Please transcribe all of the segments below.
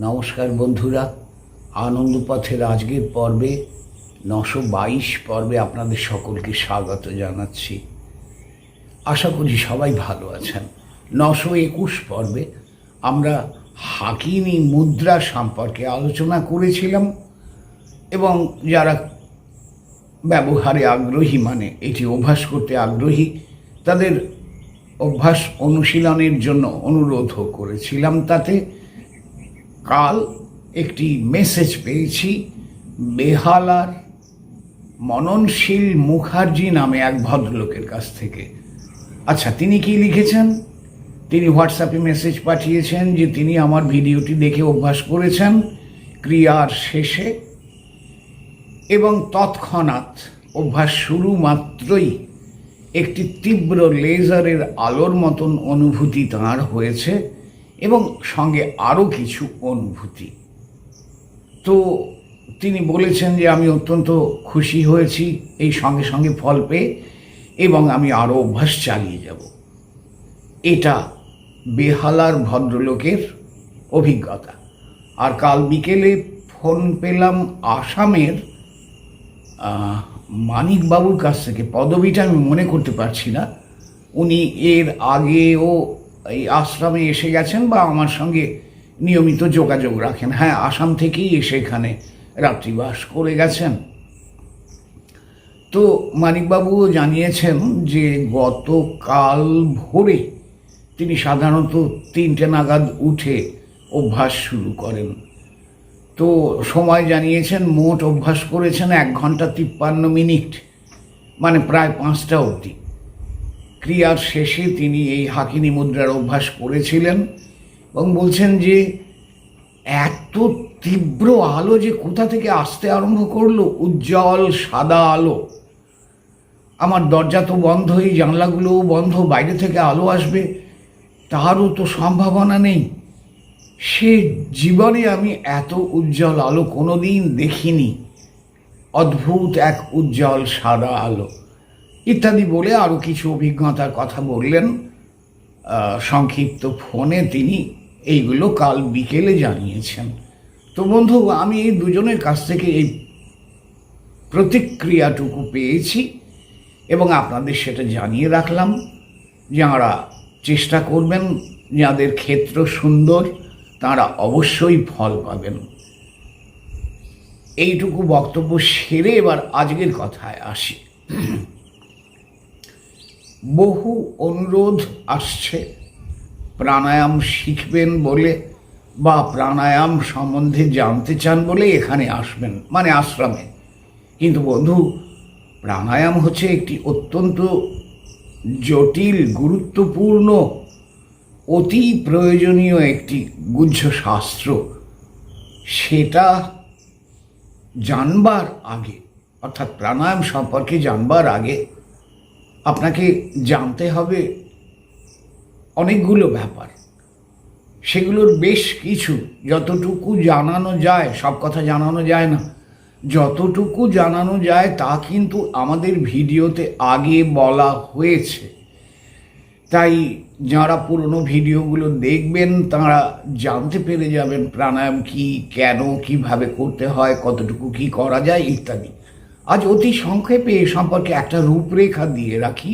নমস্কার বন্ধুরা, আনন্দ পথের আজকের পর্বে, নশো বাইশ পর্বে আপনাদের সকলকে স্বাগত জানাচ্ছি। আশা করি সবাই ভালো আছেন। নশো একুশ পর্বে আমরা হাকিনি মুদ্রা সম্পর্কে আলোচনা করেছিলাম এবং যারা ব্যবহারে আগ্রহী মানে এটি অভ্যাস করতে আগ্রহী, তাদের অভ্যাস অনুশীলনের জন্য অনুরোধও করেছিলাম তাতে। কাল একটি মেসেজ পেয়েছি, বেহালার মননশীল মুখার্জি নামে এক ভদ্রলোকের কাছ থেকে। আচ্ছা তিনি কি লিখেছেন? তিনি হোয়াটসঅ্যাপে মেসেজ পাঠিয়েছেন যে তিনি আমার ভিডিওটি দেখে অভ্যাস করেছেন ক্রিয়ার শেষে এবং তৎক্ষণাৎ অভ্যাস শুরু মাত্রই একটি তীব্র লেজারের আলোর মতন অনুভূতি তাঁর হয়েছে। এবং সঙ্গে আরও কিছু অনুভূতি। তো তিনি বলেছেন যে, আমি অত্যন্ত খুশি হয়েছি এই সঙ্গে সঙ্গে ফল পেয়ে এবং আমি আরও অভ্যাস চালিয়ে যাব। এটা বেহালার ভদ্রলোকের অভিজ্ঞতা। আর কাল বিকেলে ফোন পেলাম আসামের মানিকবাবুর কাছ থেকে। পদবিটা আমি মনে করতে পারছি না। উনি এর আগেও এই আশ্রমে এসে গেছেন বা আমার সঙ্গে নিয়মিত যোগাযোগ রাখেন। হ্যাঁ আসাম থেকেই এসে এখানে রাত্রিবাস করে গেছেন। তো মানিকবাবুও জানিয়েছেন যে গতকাল ভোরে তিনি সাধারণত তিনটে নাগাদ উঠে অভ্যাস শুরু করেন। তো সময় জানিয়েছেন, মোট অভ্যাস করেছেন এক ঘণ্টা তিপ্পান্ন মিনিট মানে প্রায় পাঁচটা অবধি। ক্রিয়ার শেষে তিনি এই হাকিনি মুদ্রার অভ্যাস করেছিলেন এবং বলছেন যে এত তীব্র আলো যে কোথা থেকে আসতে আরম্ভ করল, উজ্জ্বল সাদা আলো। আমার দরজা তো বন্ধই জানলাগুলোও বন্ধ, বাইরে থেকে আলো আসবে, তারও তো সম্ভাবনা নেই। সে জীবনে আমি এত উজ্জ্বল আলো কোনোদিন দেখিনি। অদ্ভুত এক উজ্জ্বল সাদা আলো। ইত্যাদি বলে আরও কিছু অভিজ্ঞতার কথা বললেন। সংক্ষিপ্ত ফোনে তিনি এইগুলো কাল বিকেলে জানিয়েছেন। তো বন্ধু, আমি এই দুজনের কাছ থেকে এই প্রতিক্রিয়াটুকু পেয়েছি এবং আপনাদের সেটা জানিয়ে রাখলাম যাঁরা চেষ্টা করবেন, যাদের ক্ষেত্র সুন্দর, তারা অবশ্যই ফল পাবেন। এইটুকু বক্তব্য সেরে এবার আজকের কথায় আসি। বহু অনুরোধ আসছে। প্রাণায়াম শিখবেন বলে বা প্রাণায়াম সম্বন্ধে জানতে চান বলে এখানে আসবেন মানে আশ্রমে। কিন্তু বন্ধু, প্রাণায়াম হচ্ছে একটি অত্যন্ত জটিল, গুরুত্বপূর্ণ, অতি প্রয়োজনীয় একটি গুহ্য শাস্ত্র সেটা জানবার আগে, অর্থাৎ প্রাণায়াম সম্পর্কে জানবার আগে আপনাকে জানতে হবে অনেকগুলো ব্যাপার। সেগুলোর বেশ কিছু, যতটুকু জানানো যায়, সব কথা জানানো যায় না। যতটুকু জানানো যায়, তা কিন্তু আমাদের ভিডিওতে আগে বলা হয়েছে। তাই যারা পুরনো ভিডিওগুলো দেখবেন, তারা জানতে পেরে যাবেন প্রাণায়াম কি, কেন, কীভাবে করতে হয়, কতটুকু কি করা যায়, ইত্যাদি। আজ অতি সংক্ষেপে এ সম্পর্কে একটা রূপরেখা দিয়ে রাখি।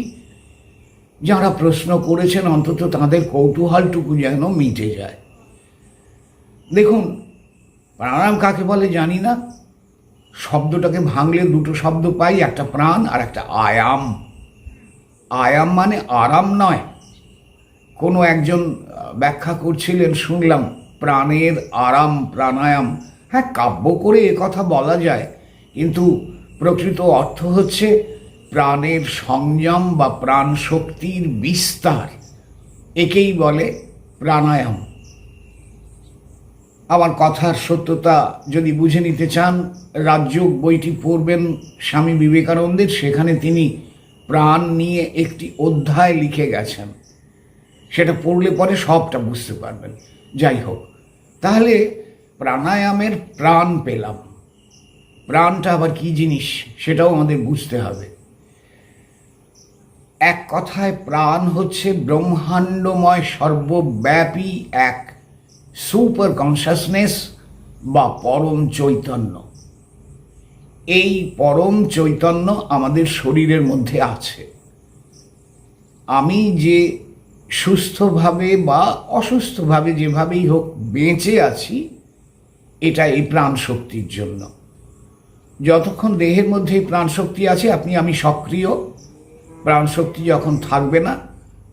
যারা প্রশ্ন করেছেন, অন্তত তাদের কৌতূহলটুকু যেন মিটে যায়। দেখুন, প্রাণায়াম কাকে বলে জানি না। শব্দটাকে ভাঙলে দুটো শব্দ পাই, একটা প্রাণ আর একটা আয়াম। আয়াম মানে আরাম নয়। কোনো একজন ব্যাখ্যা করছিলেন, শুনলাম, প্রাণের আরাম, প্রাণায়াম। হ্যাঁ কাব্য করে কথা বলা যায়, কিন্তু প্রকৃত অর্থ হচ্ছে প্রাণের সংযম বা প্রাণ শক্তির বিস্তার। একেই বলে প্রাণায়াম। আমার কথার সত্যতা যদি বুঝে নিতে চান, রাজযোগ বইটি পড়বেন স্বামী বিবেকানন্দের। সেখানে তিনি প্রাণ নিয়ে একটি অধ্যায় লিখে গেছেন। সেটা পড়লে পরে সবটা বুঝতে পারবেন। যাই হোক, তাহলে প্রাণায়ামের প্রাণ পেলাম। প্রাণটা আবার কি জিনিস সেটাও আমাদের বুঝতে হবে। এক কথায় প্রাণ হচ্ছে ব্রহ্মাণ্ডময় সর্বব্যাপী এক সুপার কনসাসনেস বা পরম চৈতন্য। এই পরম চৈতন্য আমাদের শরীরের মধ্যে আছে। আমি যে সুস্থভাবে বা অসুস্থভাবে যেভাবেই হোক বেঁচে আছি, এটা এই প্রাণ শক্তির জন্য। যতক্ষণ দেহের মধ্যে প্রাণশক্তি আছে, আপনি, আমি সক্রিয়। প্রাণশক্তি যখন থাকবে না,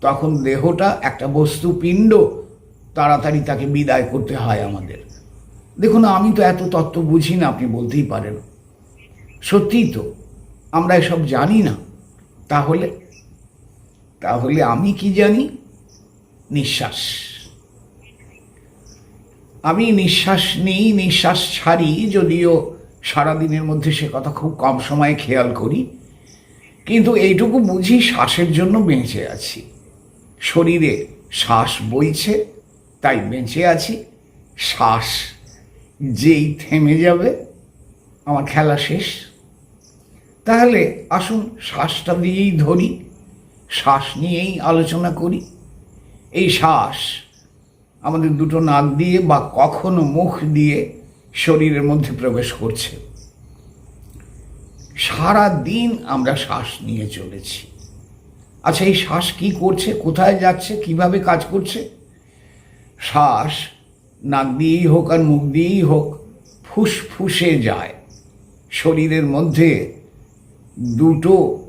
তখন দেহটা একটা বস্তু পিণ্ড তাড়াতাড়ি তাকে বিদায় করতে হয় আমাদের। দেখুন, আমি তো এত তত্ত্ব বুঝি না, আপনি বলতেই পারেন। সত্যিই তো, আমরা এসব জানি না। তাহলে তাহলে আমি কি জানি? নিঃশ্বাস। আমি নিঃশ্বাস নিই, নিঃশ্বাস ছাড়ি, যদিও সারাদিনের মধ্যে সে কথা খুব কম সময়ে খেয়াল করি, কিন্তু এইটুকু বুঝি শ্বাসের জন্য বেঁচে আছি। শরীরে শ্বাস বইছে, তাই বেঁচে আছি। শ্বাস যেই থেমে যাবে, আমার খেলা শেষ। তাহলে আসুন শ্বাসটা দিয়েই ধরি, শ্বাস নিয়েই আলোচনা করি। এই শ্বাস আমাদের দুটো নাক দিয়ে বা কখনো মুখ দিয়ে শরীরের মধ্যে প্রবেশ করছে। সারা দিন আমরা শ্বাস নিয়ে চলেছি। আচ্ছা এই শ্বাস কি করছে? কোথায় যাচ্ছে? কীভাবে কাজ করছে? শ্বাস নাক দিয়েই হোক আর মুখ দিয়েই হোক, ফুসফুসে যায়। শরীরের মধ্যে দুটো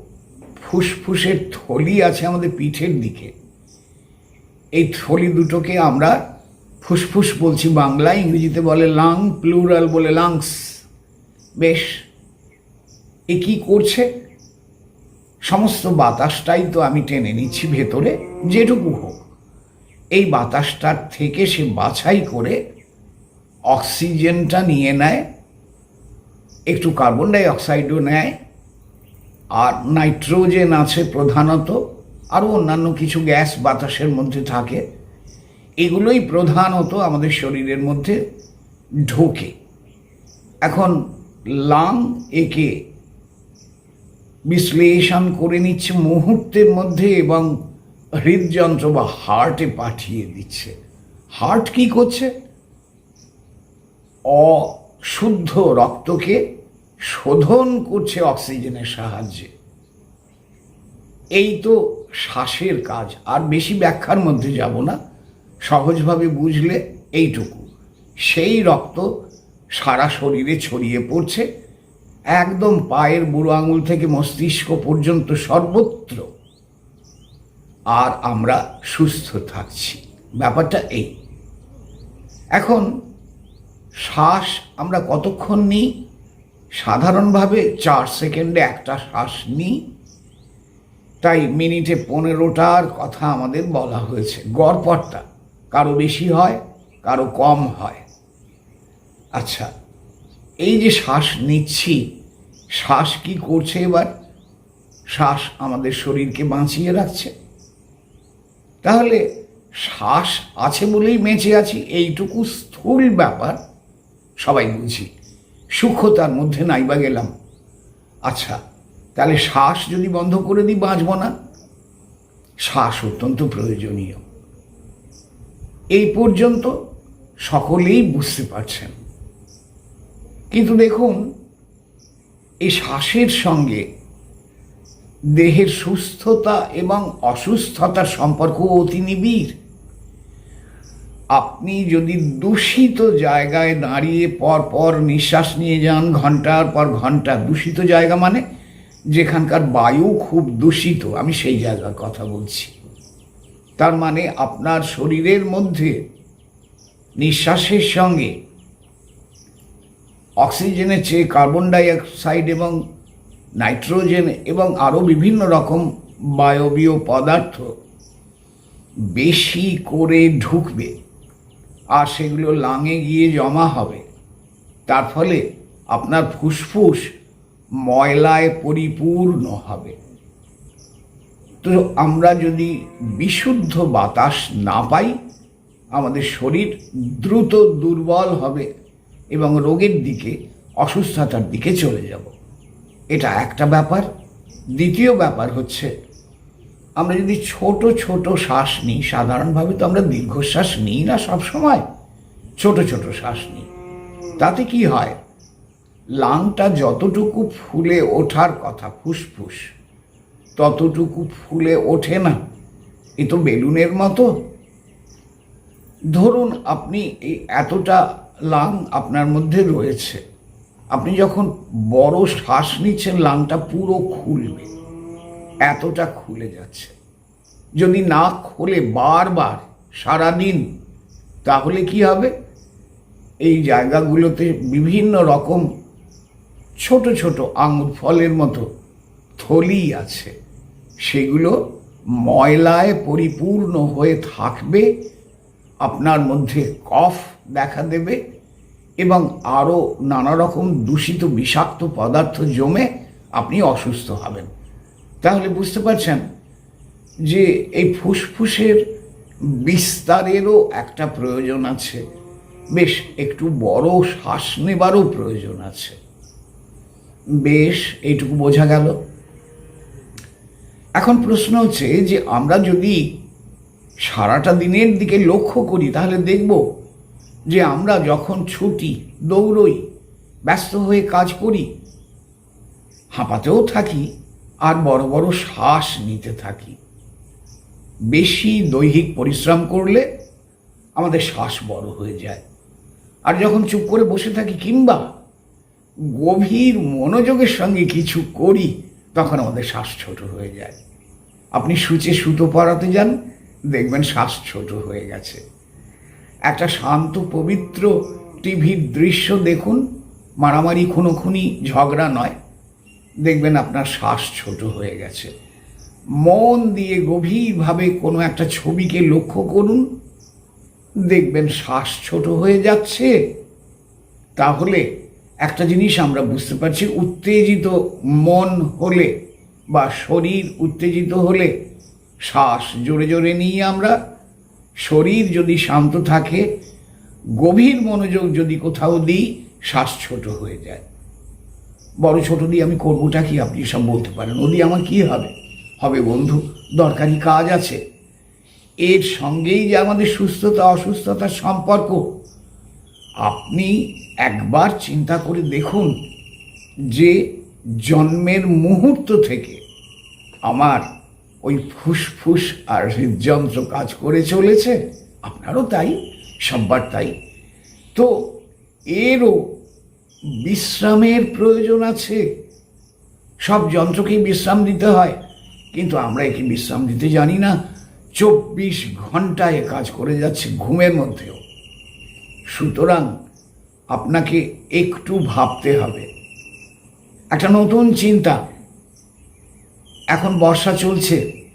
ফুসফুসের থলি আছে আমাদের পিঠের দিকে। এই থলি দুটোকে আমরা ফুসফুস বলছি বাংলায়, ইংরেজিতে বলে লাং প্লুরাল বলে লাংস বেশ, এ কি করছে? সমস্ত বাতাসটাই তো আমি টেনে নিচ্ছি ভেতরে, যেটুকু হোক। এই বাতাসটার থেকে সে বাছাই করে অক্সিজেনটা নিয়ে নেয়, একটু কার্বন ডাই অক্সাইডও নেয়, আর নাইট্রোজেন আছে প্রধানত, আরও অন্যান্য কিছু গ্যাস বাতাসের মধ্যে থাকে। এগুলোই প্রধানত আমাদের শরীরের মধ্যে ঢোকে। এখন লাং একে বিশ্লেষণ করে নিচ্ছে মুহূর্তের মধ্যে এবং হৃদযন্ত্র বা হার্টে পাঠিয়ে দিচ্ছে। হার্ট কি করছে? অশুদ্ধ রক্তকে শোধন করছে অক্সিজেনের সাহায্যে। এই তো শ্বাসের কাজ, আর বেশি ব্যাখ্যার মধ্যে যাব না। সহজভাবে বুঝলে এইটুকু। সেই রক্ত সারা শরীরে ছড়িয়ে পড়ছে, একদম পায়ের বুড়ো আঙুল থেকে মস্তিষ্ক পর্যন্ত সর্বত্র। আর আমরা সুস্থ থাকছি। ব্যাপারটা এই। এখন শ্বাস আমরা কতক্ষণ নিই? সাধারণভাবে চার সেকেন্ডে একটা শ্বাস নিই। তাই মিনিটে পনেরোটার কথা আমাদের বলা হয়েছে। গড়পড়টা। কারও বেশি হয়, কারও কম হয়। আচ্ছা এই যে শ্বাস নিচ্ছি, শ্বাস কি করছে এবার? শ্বাস আমাদের শরীরকে বাঁচিয়ে রাখছে। তাহলে শ্বাস আছে বলেই বেঁচে আছি, এইটুকু স্থূল ব্যাপার, সবাই বুঝি। সূক্ষ্মতার মধ্যে নাইবা গেলাম। আচ্ছা তাহলে শ্বাস যদি বন্ধ করে দিই, বাঁচব না? শ্বাস অত্যন্ত প্রয়োজনীয়। এই পর্যন্ত সকলেই বুঝতে পারছেন। কিন্তু দেখুন, এই শ্বাসের সঙ্গে দেহের সুস্থতা এবং অসুস্থতার সম্পর্ক অতি নিবিড়। আপনি যদি দূষিত জায়গায় দাঁড়িয়ে পর পর নিঃশ্বাস নিয়ে যান, ঘণ্টার পর ঘণ্টা, দূষিত জায়গা মানে যেখানকার বায়ু খুব দূষিত, আমি সেই জায়গার কথা বলছি। তার মানে আপনার শরীরের মধ্যে নিঃশ্বাসের সঙ্গে অক্সিজেনের চেয়ে কার্বন ডাইঅক্সাইড এবং নাইট্রোজেন এবং আরও বিভিন্ন রকম বায়বীয় পদার্থ বেশি করে ঢুকবে আর সেগুলো লাঙে গিয়ে জমা হবে। তার ফলে আপনার ফুসফুস ময়লায় পরিপূর্ণ হবে। তো আমরা যদি বিশুদ্ধ বাতাস না পাই, আমাদের শরীর দ্রুত দুর্বল হবে এবং রোগের দিকে, অসুস্থতার দিকে চলে যাব। এটা একটা ব্যাপার। দ্বিতীয় ব্যাপার হচ্ছে, আমরা যদি ছোট ছোট শ্বাস নিই, সাধারণভাবে তো আমরা দীর্ঘশ্বাস নিই না সব সময়, ছোট ছোট শ্বাস নিই। তাতে কি হয়? লাংটা যতটুকু ফুলে ওঠার কথা, ফুসফুস। ততটুকু ফুলে ওঠে না। এ তো বেলুনের মতো। ধরুন আপনি এই এতটা লাং আপনার মধ্যে রয়েছে। আপনি যখন বড় শ্বাস নিচ্ছেন, লাংটা পুরো খুলবে। এতটা খুলে যাচ্ছে। যদি না খোলে বারবার, সারাদিন, তাহলে কি হবে? এই জায়গাগুলোতে বিভিন্ন রকম ছোট ছোট আঙুর ফলের মতো থলি আছে। সেগুলো ময়লায় পরিপূর্ণ হয়ে থাকবে, আপনার মধ্যে কফ দেখা দেবে এবং আরও নানা রকম দূষিত বিষাক্ত পদার্থ জমে আপনি অসুস্থ হবেন। তাহলে বুঝতে পারছেন যে এই ফুসফুসের বিস্তারেরও একটা প্রয়োজন আছে। বেশ, একটু বড় শ্বাস নেবারও প্রয়োজন আছে। বেশ, এইটুকু বোঝা গেল। এখন প্রশ্ন হচ্ছে যে আমরা যদি সারাটা দিনের দিকে লক্ষ্য করি, তাহলে দেখব যে আমরা যখন ছুটি, দৌড়ই, ব্যস্ত হয়ে কাজ করি, হাঁপাতেও থাকি আর বড় বড় শ্বাস নিতে থাকি। বেশি দৈহিক পরিশ্রম করলে আমাদের শ্বাস বড় হয়ে যায়। আর যখন চুপ করে বসে থাকি কিংবা গভীর মনোযোগের সঙ্গে কিছু করি তখন আমাদের শ্বাস ছোট হয়ে যায়। আপনি সূচে সুতো পরাতে যান, দেখবেন শ্বাস ছোট হয়ে গেছে। একটা শান্ত, পবিত্র টিভির দৃশ্য দেখুন, মারামারি খুনোখুনি, ঝগড়া নয়। দেখবেন আপনার শ্বাস ছোট হয়ে গেছে। মন দিয়ে গভীরভাবে কোনো একটা ছবিকে লক্ষ্য করুন, দেখবেন শ্বাস ছোট হয়ে যাচ্ছে। তাহলে একটা জিনিস আমরা বুঝতে পারছি, উত্তেজিত মন হলে বা শরীর উত্তেজিত হলে শ্বাস জোরে জোরে নিয়ে আমরা। শরীর যদি শান্ত থাকে, গভীর মনোযোগ যদি কোথাও দিই, শ্বাস ছোট হয়ে যায়। বড় ছোট দিয়ে আমি করবোটা কি? আপনি সব বলতে পারেন। ওদি আমার কি হবে? হবে বন্ধু, দরকারি কাজ আছে। এর সঙ্গেই যে আমাদের সুস্থতা, অসুস্থতার সম্পর্ক। আপনি একবার চিন্তা করে দেখুন যে জন্মের মুহূর্ত থেকে আমার ওই ফুসফুস আর হৃদযন্ত্র কাজ করে চলেছে। আপনারও তাই, সব্বার তাই। তো এরও বিশ্রামের প্রয়োজন আছে। সব যন্ত্রকেই বিশ্রাম দিতে হয়, কিন্তু আমরা একে বিশ্রাম দিতে জানি না। চব্বিশ ঘন্টায় কাজ করে যাচ্ছে ঘুমের মধ্যেও। সুতরাং আপনাকে একটু ভাবতে হবে। একটা নতুন চিন্তা। এখন বর্ষা চলছে।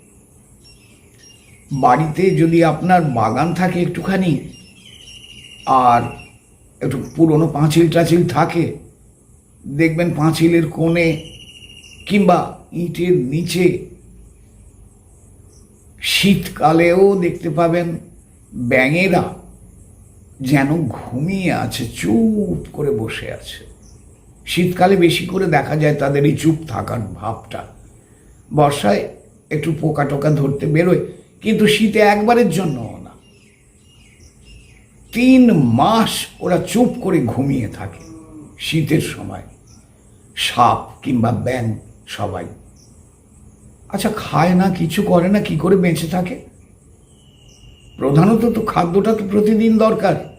বাড়িতে যদি আপনার বাগান থাকে একটুখানি, আর একটু পুরনো পাঁচিল টাচিল থাকে, দেখবেন পাঁচিলের কোণে কিংবা ইটের নিচে শীতকালেও দেখতে পাবেন ব্যাঙেরা। যেন ঘুমিয়ে আছে, চুপ করে বসে আছে। শীতকালে বেশি করে দেখা যায় তাদের এই চুপ থাকার ভাবটা। বর্ষায় একটু পোকা টোকা ধরতে বেরোয়, কিন্তু শীতে একবারের জন্য না। তিন মাস ওরা চুপ করে ঘুমিয়ে থাকে শীতের সময়। সাপ কিংবা ব্যাং সবাই। আচ্ছা খায় না, কিছু করে না, কি করে বেঁচে থাকে? প্রধানত তো খাদ্যটা তো প্রতিদিন দরকার।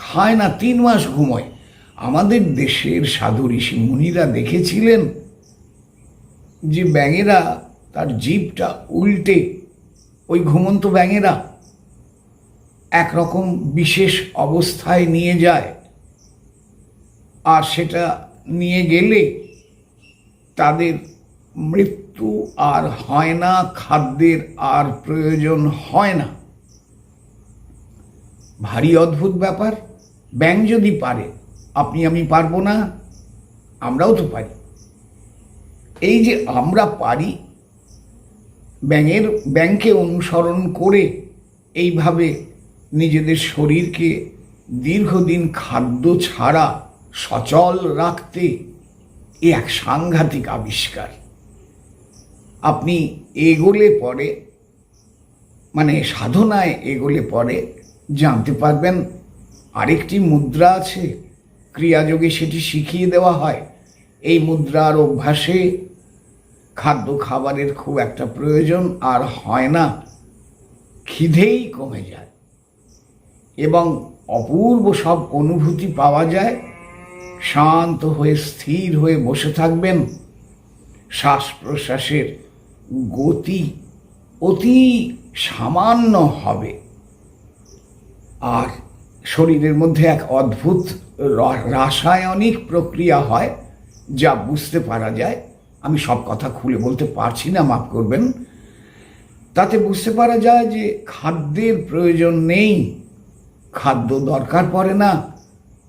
খায় না, তিন মাস ঘুমোয়। আমাদের দেশের সাধু ঋষি মুনিরা দেখেছিলেন যে ব্যাঙেরা তার জীবটা উল্টে, ওই ঘুমন্ত ব্যাঙেরা একরকম বিশেষ অবস্থায় নিয়ে যায় আর সেটা নিয়ে গেলে তাদের মৃত্যু আর হয় না, খাদ্যের আর প্রয়োজন হয় না। ভারী অদ্ভুত ব্যাপার। ব্যাং যদি পারে, আপনি আমি পারব না, আমরাও তো পারি। এই যে আমরা পারি, ব্যাঙের, ব্যাংকে অনুসরণ করে এইভাবে নিজেদের শরীরকে দীর্ঘদিন খাদ্য ছাড়া সচল রাখতে এ এক সাংঘাতিক আবিষ্কার। আপনি এগোলে পরে মানে সাধনায় এগোলে পরে জানতে পারবেন আরেকটি মুদ্রা আছে, ক্রিয়াযোগে সেটি শিখিয়ে দেওয়া হয়। এই মুদ্রার অভ্যাসে খাদ্য খাবারের খুব একটা প্রয়োজন আর হয় না। খিদেই কমে যায় এবং অপূর্ব সব অনুভূতি পাওয়া যায়। শান্ত হয়ে, স্থির হয়ে বসে থাকবেন। শ্বাস প্রশ্বাসের গতি অতি সামান্য হবে। আর শরীরের মধ্যে এক অদ্ভুত রাসায়নিক প্রক্রিয়া হয়, যা বুঝতে পারা যায়। আমি সব কথা খুলে বলতে পারছি না, মাফ করবেন। তাতে বুঝতে পারা যায় যে খাদ্যের প্রয়োজন নেই। খাদ্য দরকার পড়ে না।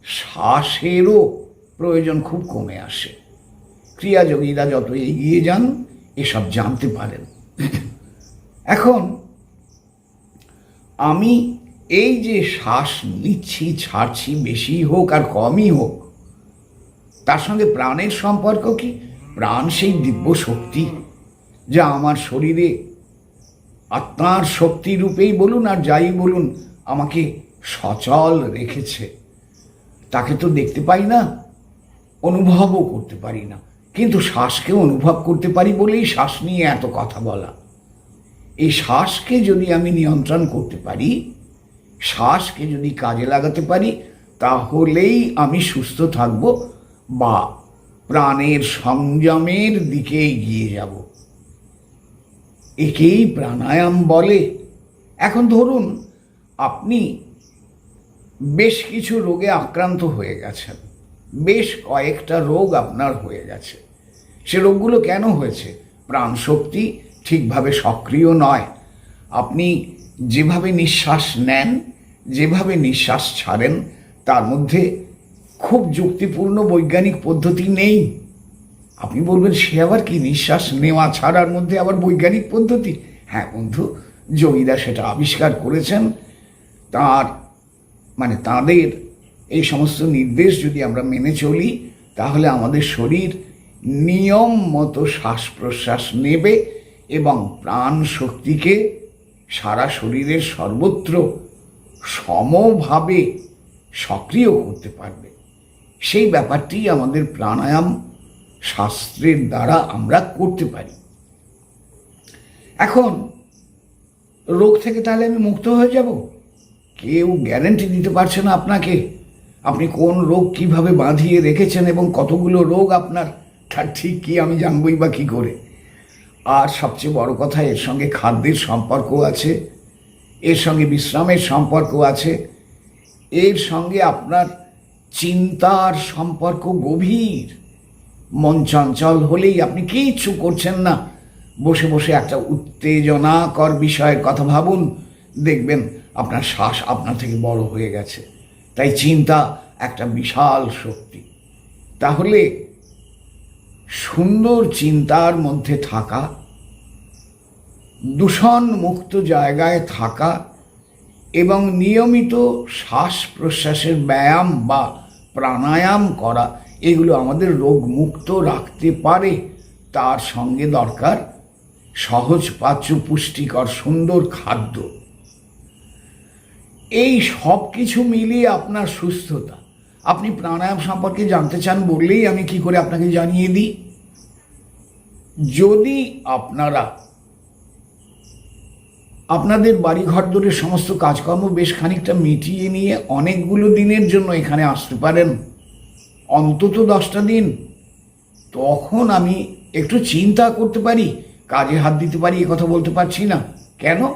শ্বাসেরও প্রয়োজন খুব কমে আসে। ক্রিয়াযোগীরা যত এগিয়ে যান, এসব জানতে পারেন। এখন আমি এই যে শ্বাস নিচ্ছি, ছাড়ছি বেশি হোক আর কমই হোক, তার সঙ্গে প্রাণের সম্পর্ক কি? প্রাণ সেই দিব্য শক্তি যা আমার শরীরে আত্মার শক্তি রূপেই বলুন আর যাই বলুন আমাকে সচল রেখেছে। তাকে তো দেখতে পাই না, অনুভবও করতে পারি না। কিন্তু শ্বাসকে অনুভব করতে পারি বলেই শ্বাস নিয়ে এত কথা বলা। এই শ্বাসকে যদি আমি নিয়ন্ত্রণ করতে পারি শ্বাসকে যদি কাজে লাগাতে পারি, তাহলেই আমি সুস্থ থাকব বা প্রাণের সংযমের দিকে এগিয়ে যাব। একেই প্রাণায়াম বলে। এখন ধরুন, আপনি বেশ কিছু রোগে আক্রান্ত হয়ে গেছেন। বেশ কয়েকটা রোগ আপনার হয়ে গেছে। সে রোগগুলো কেন হয়েছে? প্রাণশক্তি ঠিকভাবে সক্রিয় নয়। আপনি যেভাবে নিঃশ্বাস নেন যেভাবে নিঃশ্বাস ছাড়েন, তার মধ্যে খুব যুক্তিপূর্ণ বৈজ্ঞানিক পদ্ধতি নেই। আপনি বলবেন, সে আবার কি নিঃশ্বাস নেওয়া ছাড়ার মধ্যে আবার বৈজ্ঞানিক পদ্ধতি? হ্যাঁ বন্ধু যোগীরা সেটা আবিষ্কার করেছেন। তার মানে তাদের এই সমস্ত নির্দেশ যদি আমরা মেনে চলি, তাহলে আমাদের শরীর নিয়ম মতো শ্বাস প্রশ্বাস নেবে এবং প্রাণ শক্তিকে সারা শরীরের সর্বত্র সমভাবে সক্রিয় করতে পারবে। সেই ব্যাপারটি আমাদের প্রাণায়াম শাস্ত্রের দ্বারা আমরা করতে পারি। এখন, রোগ থেকে তাহলে আমি মুক্ত হয়ে যাব? কেউ গ্যারেন্টি দিতে পারছে না আপনাকে। আপনি কোন রোগ কীভাবে বাঁধিয়ে রেখেছেন এবং কতগুলো রোগ আপনার? তার ঠিক কি আমি জানবই বা কী করে? আর সবচেয়ে বড় কথা, এর সঙ্গে খাদ্যের সম্পর্ক আছে। এর সঙ্গে বিশ্রামের সম্পর্ক আছে। এর সঙ্গে আপনার চিন্তার সম্পর্ক গভীর। মন চঞ্চল হলেই আপনি কিচ্ছু করছেন না। বসে বসে একটা উত্তেজনাকর বিষয়ের কথা ভাবুন। দেখবেন আপনার শ্বাস আপনার থেকে বড় হয়ে গেছে। তাই চিন্তা একটা বিশাল শক্তি। তাহলে সুন্দর চিন্তার মধ্যে থাকা দূষণ মুক্ত জায়গায় থাকা এবং নিয়মিত শ্বাস প্রশ্বাসের ব্যায়াম বা প্রাণায়াম করা, এগুলো আমাদের রোগ মুক্ত রাখতে পারে। তার সঙ্গে দরকার সহজ পাচ্য পুষ্টিকর, সুন্দর খাদ্য। এই সব কিছু মিলিয়ে আপনার সুস্থতা। আপনি প্রাণায়াম সম্পর্কে জানতে চান বললেই আমি কি করে আপনাকে জানিয়ে দিই। যদি আপনারা আপনাদের বাড়ি ঘর ধরে সমস্ত কাজকর্ম বেশ খানিকটা মিটিয়ে নিয়ে অনেকগুলো দিনের জন্য এখানে আসতে পারেন। অন্তত দশটা দিন। তখন আমি একটু চিন্তা করতে পারি, কাজে হাত দিতে পারি, এ কথা বলতে পারছি না। কেন?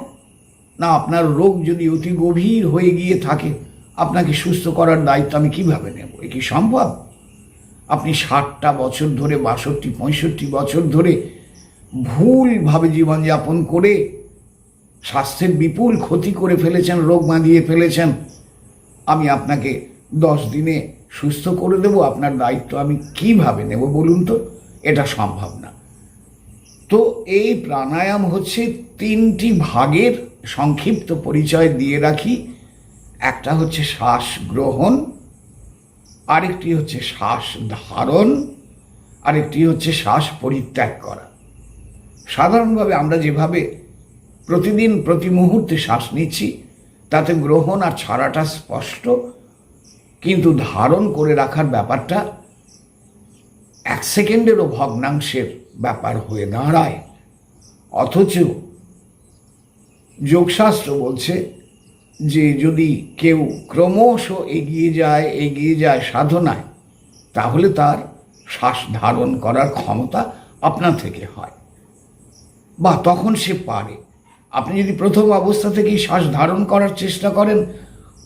না, আপনার রোগ যদি অতি গভীর হয়ে গিয়ে থাকে, আপনাকে সুস্থ করার দায়িত্ব আমি কীভাবে নেব? এ কি সম্ভব? আপনি ষাটটা বছর ধরে, বাষট্টি, পঁয়ষট্টি বছর ধরে ভুলভাবে জীবনযাপন করে স্বাস্থ্যের বিপুল ক্ষতি করে ফেলেছেন, রোগ বাঁধিয়ে ফেলেছেন। আমি আপনাকে দশ দিনে সুস্থ করে দেব, আপনার দায়িত্ব আমি কীভাবে নেব বলুন তো? এটা সম্ভব না। তো এই প্রাণায়াম হচ্ছে তিনটি ভাগের সংক্ষিপ্ত পরিচয় দিয়ে রাখি। একটা হচ্ছে শ্বাস গ্রহণ, আরেকটি হচ্ছে শ্বাস ধারণ, আরেকটি হচ্ছে শ্বাস পরিত্যাগ করা। সাধারণভাবে আমরা যেভাবে প্রতিদিন প্রতি মুহূর্তে শ্বাস নিচ্ছি। তাতে গ্রহণ আর ছাড়াটা স্পষ্ট। কিন্তু ধারণ করে রাখার ব্যাপারটা এক সেকেন্ডেরও ভগ্নাংশের ব্যাপার হয়ে দাঁড়ায়। অথচ যোগশাস্ত্র বলছে যে যদি কেউ ক্রমশ এগিয়ে যায় এগিয়ে যায় সাধনায়, তাহলে তার শ্বাস ধারণ করার ক্ষমতা আপনা থেকে হয়। বা তখন সে পারে। আপনি যদি প্রথম অবস্থা থেকেই শ্বাস ধারণ করার চেষ্টা করেন,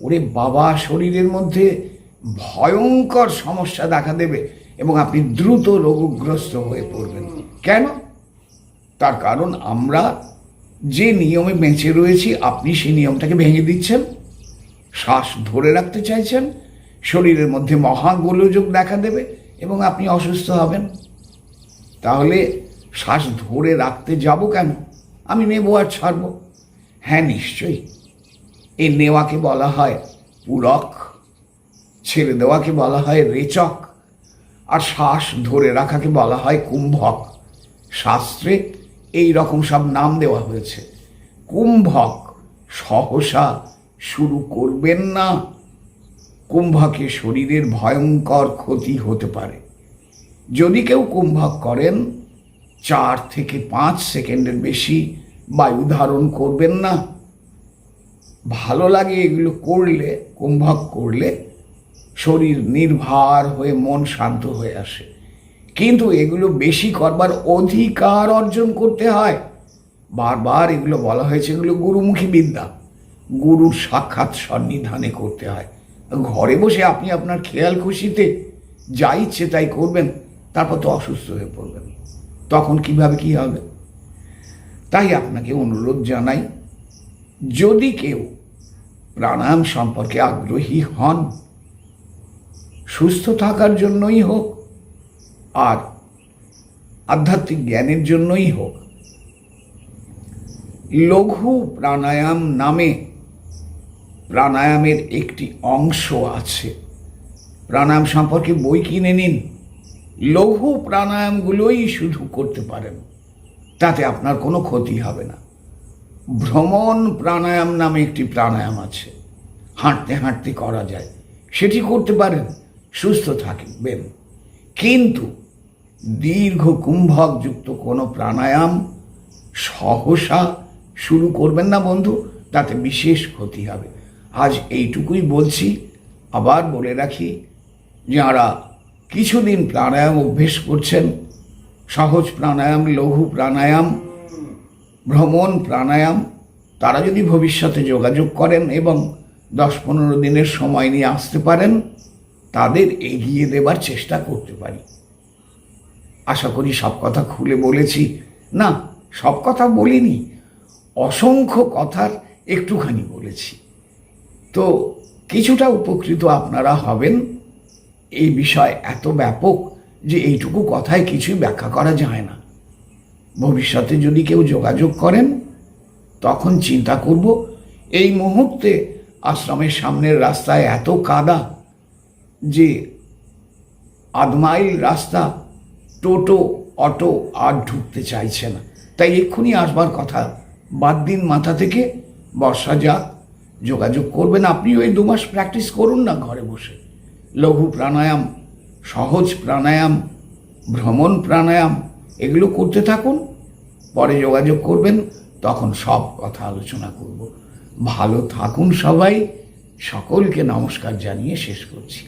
ওরে বাবা, শরীরের মধ্যে ভয়ঙ্কর সমস্যা দেখা দেবে এবং আপনি দ্রুত রোগগ্রস্ত হয়ে পড়বেন। কেন? তার কারণ আমরা যে নিয়মে বেঁচে রয়েছি, আপনি সেই নিয়মটাকে ভেঙে দিচ্ছেন, শ্বাস ধরে রাখতে চাইছেন, শরীরের মধ্যে মহাগোলযোগ দেখা দেবে এবং আপনি অসুস্থ হবেন। তাহলে শ্বাস ধরে রাখতে যাব কেন? আমি নেব আর ছাড়ব। হ্যাঁ নিশ্চয়ই। এই নেওয়াকে বলা হয় পূরক, ছেড়ে দেওয়াকে বলা হয় রেচক, আর শ্বাস ধরে রাখাকে বলা হয় কুম্ভক। শাস্ত্রে এই রকম সব নাম দেওয়া হয়েছে। কুম্ভক সহসা শুরু করবেন না। কুম্ভকে শরীরের ভয়ঙ্কর ক্ষতি হতে পারে। যদি কেউ কুম্ভক করেন, চার থেকে পাঁচ সেকেন্ডের বেশি বায়ু ধারণ করবেন না। ভালো লাগে এগুলো করলে, কুম্ভক করলে শরীর নির্ভার হয়ে মন শান্ত হয়ে আসে। কিন্তু এগুলো বেশি করবার অধিকার অর্জন করতে হয়। বারবার এগুলো বলা হয়েছে, এগুলো গুরুমুখী বিদ্যা। গুরুর সাক্ষাৎ সন্নিধানে করতে হয়। ঘরে বসে আপনি আপনার খেয়াল খুশিতে যা ইচ্ছে তাই করবেন, তারপর তো অসুস্থ হয়ে পড়বেন। তখন কীভাবে কি হবে? তাই আপনাকে অনুরোধ জানাই, যদি কেউ প্রাণায়াম সম্পর্কে আগ্রহী হন, সুস্থ থাকার জন্যই হোক আর আধ্যাত্মিক জ্ঞানের জন্যই হোক, লঘু প্রাণায়াম নামে প্রাণায়ামের একটি অংশ আছে। প্রাণায়াম সম্পর্কে বই কিনে নিন। লঘু প্রাণায়ামগুলোই শুধু করতে পারেন। তাতে আপনার কোনো ক্ষতি হবে না। ভ্রমণ প্রাণায়াম নামে একটি প্রাণায়াম আছে। হাঁটতে হাঁটতে করা যায়। সেটি করতে পারেন, সুস্থ থাকবেন কিন্তু দীর্ঘ কুম্ভকযুক্ত কোনো প্রাণায়াম সহসা শুরু করবেন না বন্ধু, তাতে বিশেষ ক্ষতি হবে। আজ এইটুকুই বলছি। আবার বলে রাখি, যারা কিছুদিন প্রাণায়াম অভ্যেস করছেন সহজ প্রাণায়াম, লঘু প্রাণায়াম, ভ্রমণ প্রাণায়াম, তারা যদি ভবিষ্যতে যোগাযোগ করেন এবং দশ পনেরো দিনের সময় নিয়ে আসতে পারেন, তাদের এগিয়ে দেবার চেষ্টা করতে পারি। আশা করি সব কথা খুলে বলেছি। না, সব কথা বলিনি, অসংখ্য কথার একটুখানি বলেছি। তো কিছুটা উপকৃত আপনারা হবেন। এই বিষয় এত ব্যাপক যে এইটুকু কথায় কিছুই ব্যাখ্যা করা যায় না। ভবিষ্যতে যদি কেউ যোগাযোগ করেন, তখন চিন্তা করব, এই মুহূর্তে আশ্রমের সামনের রাস্তায় এত কাদা যে আধ মাইল রাস্তা টোটো, অটো আর ঢুকতে চাইছে না। তাই এক্ষুনি আসবার কথা। বাদ দিন মাথা থেকে, বর্ষা যাক, যোগাযোগ করবেন। আপনি ওই দু মাস প্র্যাকটিস করুন না ঘরে বসে। লঘু প্রাণায়াম সহজ প্রাণায়াম, ভ্রমণ প্রাণায়াম, এগুলো করতে থাকুন, পরে যোগাযোগ করবেন, তখন সব কথা আলোচনা করব। ভালো থাকুন সবাই, সকলকে নমস্কার জানিয়ে শেষ করছি।